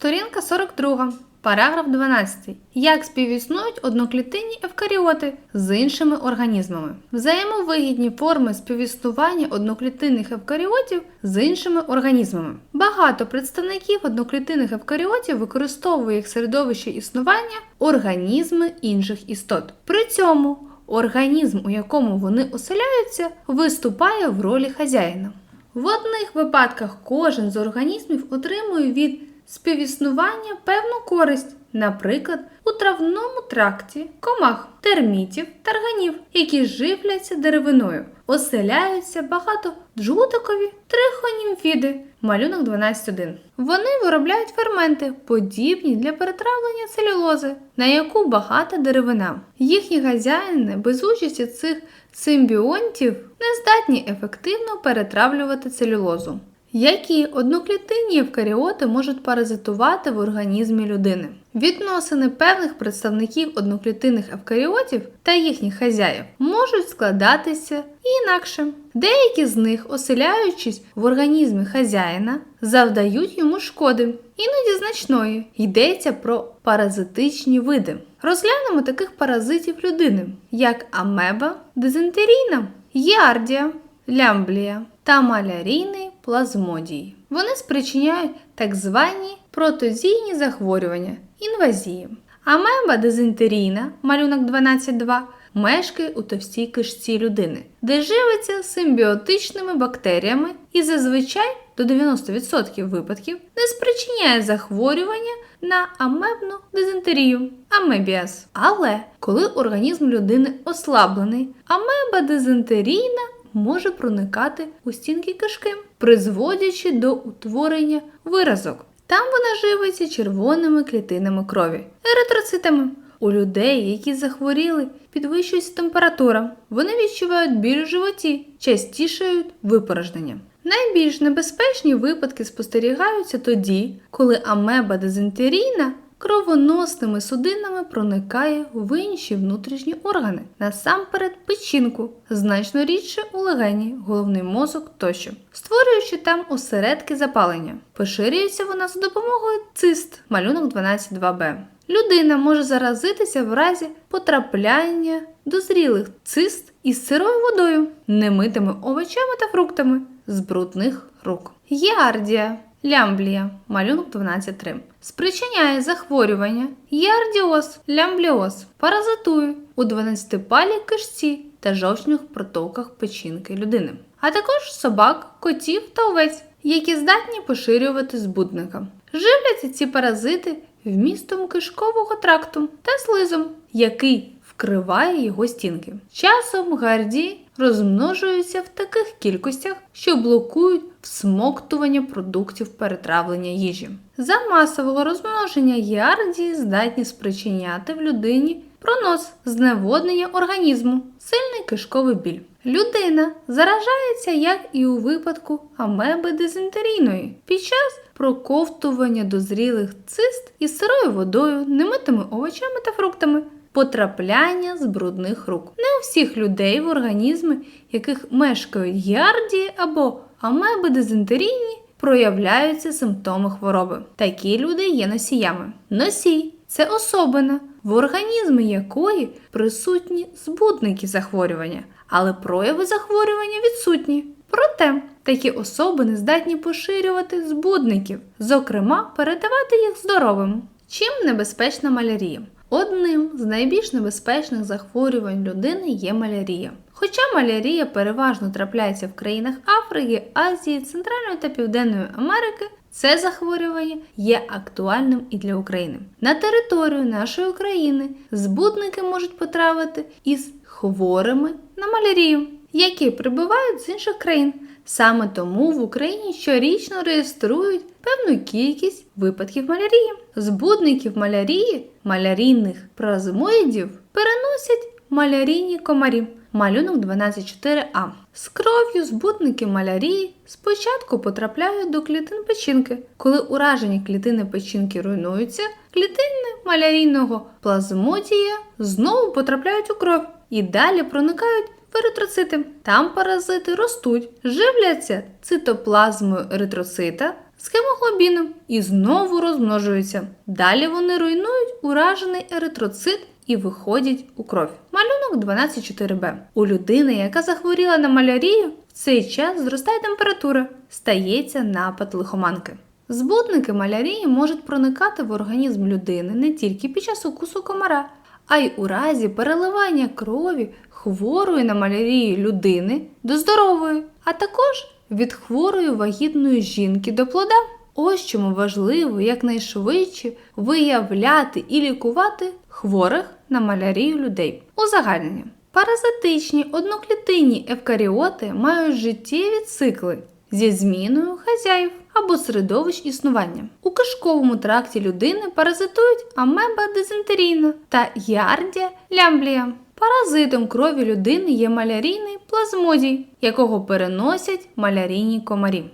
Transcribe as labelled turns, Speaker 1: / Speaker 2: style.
Speaker 1: Сторінка 42. Параграф 12. Як співіснують одноклітинні евкаріоти з іншими організмами? Взаємовигідні форми співіснування одноклітинних евкаріотів з іншими організмами. Багато представників одноклітинних евкаріотів використовує як середовище існування організми інших істот. При цьому організм, у якому вони оселяються, виступає в ролі хазяїна. В одних випадках кожен з організмів отримує від співіснування певну користь, наприклад, у травному тракті комах, термітів, тарганів, які живляться деревиною, оселяються багато джутикові трихонімфіди, малюнок 12.1. Вони виробляють ферменти, подібні для перетравлення целюлози, на яку багата деревина. Їхні хазяїни без участі цих симбіонтів не здатні ефективно перетравлювати целюлозу. Які одноклітинні евкаріоти можуть паразитувати в організмі людини? Відносини певних представників одноклітинних евкаріотів та їхніх хазяїв можуть складатися і інакше. Деякі з них, оселяючись в організмі хазяїна, завдають йому шкоди, іноді значної. Йдеться про паразитичні види. Розглянемо таких паразитів людини, як амеба, дизентерійна, єардія, лямблія та малярійний плазмодій. Вони спричиняють так звані протозійні захворювання, інвазії. Амеба дизентерійна, малюнок 12.2, мешкає у товстій кишці людини, де живиться симбіотичними бактеріями і зазвичай до 90% випадків не спричиняє захворювання на амебну дизентерію амебіаз. Але коли організм людини ослаблений, амеба дизентерійна може проникати у стінки кишки, призводячи до утворення виразок. Там вона живиться червоними клітинами крові, еритроцитами. У людей, які захворіли, підвищується температура. Вони відчувають біль у животі, частішають випорожнення. Найбільш небезпечні випадки спостерігаються тоді, коли амеба дизентерійна кровоносними судинами проникає в інші внутрішні органи, насамперед печінку, значно рідше у легені, головний мозок тощо, створюючи там осередки запалення. Поширюється вона за допомогою цист, малюнок 12.2b. Людина може заразитися в разі потрапляння дозрілих цист із сирою водою, немитими овочами та фруктами з брудних рук. Єардія Лямблія, малюнок 12.3. Спричиняє захворювання, єардіоз, лямбліоз, паразитує у 12-палій кишці та жовчних протоках печінки людини, а також собак, котів та овець, які здатні поширювати збудника. Живляться ці паразити вмістом кишкового тракту та слизом, який вкриває його стінки. Часом гарді розмножуються в таких кількостях, що блокують всмоктування продуктів перетравлення їжі. За масового розмноження єардії здатні спричиняти в людині пронос, зневоднення організму, сильний кишковий біль. Людина заражається, як і у випадку амеби дизентерійної, під час проковтування дозрілих цист із сирою водою, немитими овочами та фруктами потрапляння з брудних рук. Не у всіх людей в організмі, яких мешкають гіардії або амеби дизентерійні, проявляються симптоми хвороби. Такі люди є носіями. Носій це особина, в організмі якої присутні збудники захворювання, але прояви захворювання відсутні. Проте такі особи не здатні поширювати збудників, зокрема передавати їх здоровим. Чим небезпечна малярія? Одним з найбільш небезпечних захворювань людини є малярія. Хоча малярія переважно трапляється в країнах Африки, Азії, Центральної та Південної Америки, це захворювання є актуальним і для України. На територію нашої країни збудники можуть потрапити із хворими на малярію, які прибувають з інших країн. Саме тому в Україні щорічно реєструють певну кількість випадків малярії. Збудників малярії, малярійних плазмоїдів переносять малярійні комарі. Малюнок 12.4а. З кров'ю збудники малярії спочатку потрапляють до клітин печінки. Коли уражені клітини печінки руйнуються, клітини малярійного плазмодія знову потрапляють у кров і далі проникають в еритроцити. Там паразити ростуть, живляться цитоплазмою еритроцита, з гемоглобіном і знову розмножуються. Далі вони руйнують уражений еритроцит і виходять у кров. Малюнок 12.4b. У людини, яка захворіла на малярію, в цей час зростає температура, стається напад лихоманки. Збудники малярії можуть проникати в організм людини не тільки під час укусу комара, а й у разі переливання крові хворої на малярію людини до здорової, а також від хворої вагітної жінки до плода. Ось чому важливо якнайшвидше виявляти і лікувати хворих на малярію людей. Узагальнення. Паразитичні одноклітинні евкаріоти мають життєві цикли зі зміною хазяїв або середовищ існування. У кишковому тракті людини паразитують амеба дизентерійна та ярдія лямблія. Паразитом крові людини є малярійний плазмодій, якого переносять малярійні комарі.